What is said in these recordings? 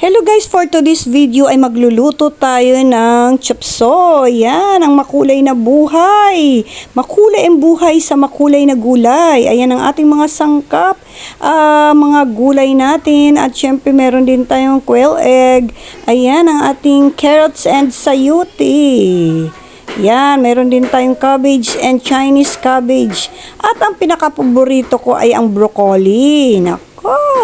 Hello guys, for today's video ay magluluto tayo ng chopsoy. Yan, ang makulay na buhay. Makulay ang buhay sa makulay na gulay. Ayan ang ating mga sangkap, ah, mga gulay natin. At syempre meron din tayong quail egg. Ayan ang ating carrots and sayuti. Yan, meron din tayong cabbage and Chinese cabbage. At ang pinakapaborito ko ay ang broccoli. Nako,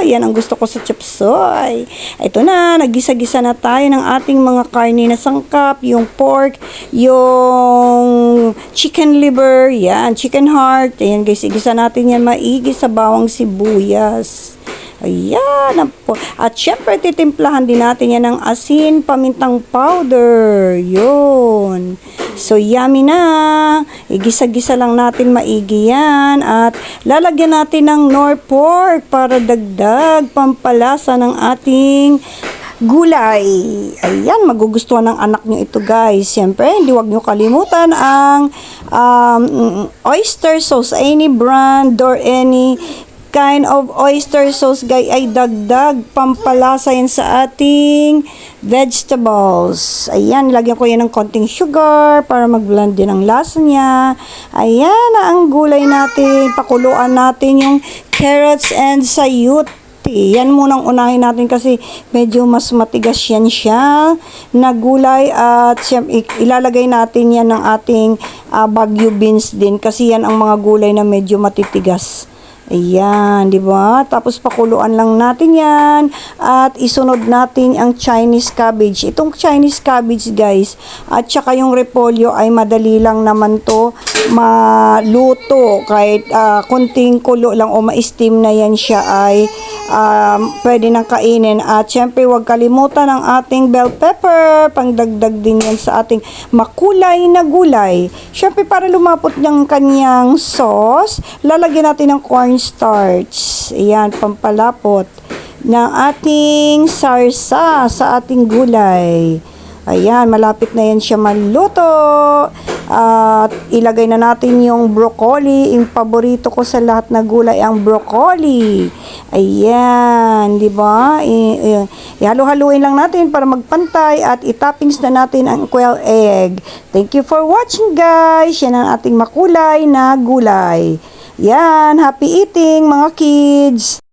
yan ang gusto ko sa chopsoy. Ito na, nagisa-gisa na tayo ng ating mga karne na sangkap, yung pork, yung chicken liver, yan, chicken heart. Ayan guys, igisa natin yan maigi sa bawang sibuyas. Ayan. po. At syempre, titimplahan din natin yan ng asin, pamintang powder. Yun. So, yummy na. Igisa-gisa lang natin maigi yan. At lalagyan natin ng nor pork para dagdag pampalasa ng ating gulay. Ayan, magugustuhan ng anak nyo ito guys. Siyempre, hindi wag nyo kalimutan ang um, oyster sauce, any brand or any kind of oyster sauce guys ay dagdag pampalasa yan sa ating vegetables. Ayan, lagyan ko yan ng konting sugar para mag-blend din ang lasa niya. Ayan na ang gulay natin. Pakuluan natin yung carrots and sayuti. Yan munang unahin natin kasi medyo mas matigas yan siya na gulay at ilalagay natin yan ng ating ah, bagyo beans din kasi yan ang mga gulay na medyo matitigas. Ayan, di ba? Tapos pakuluan lang natin yan at isunod natin ang Chinese cabbage. Itong Chinese cabbage guys at saka yung repolyo ay madali lang naman to maluto kahit ah, konting kulo lang o ma-steam na yan siya ay um, pwede nang kainin. At syempre huwag kalimutan ang ating bell pepper, pangdagdag din yan sa ating makulay na gulay. Syempre para lumapot ng kanyang sauce, lalagyan natin ng cornstarch. Ayan, pampalapot ng ating sarsa sa ating gulay. Ayan, malapit na yan siya maluto. At ilagay na natin yung broccoli. Yung paborito ko sa lahat na gulay ang broccoli. Ayan, di ba? Ihalo-haluin lang natin para magpantay at itoppings na natin ang quail egg. Thank you for watching guys. Yan ang ating makulay na gulay. Yan, happy eating mga kids!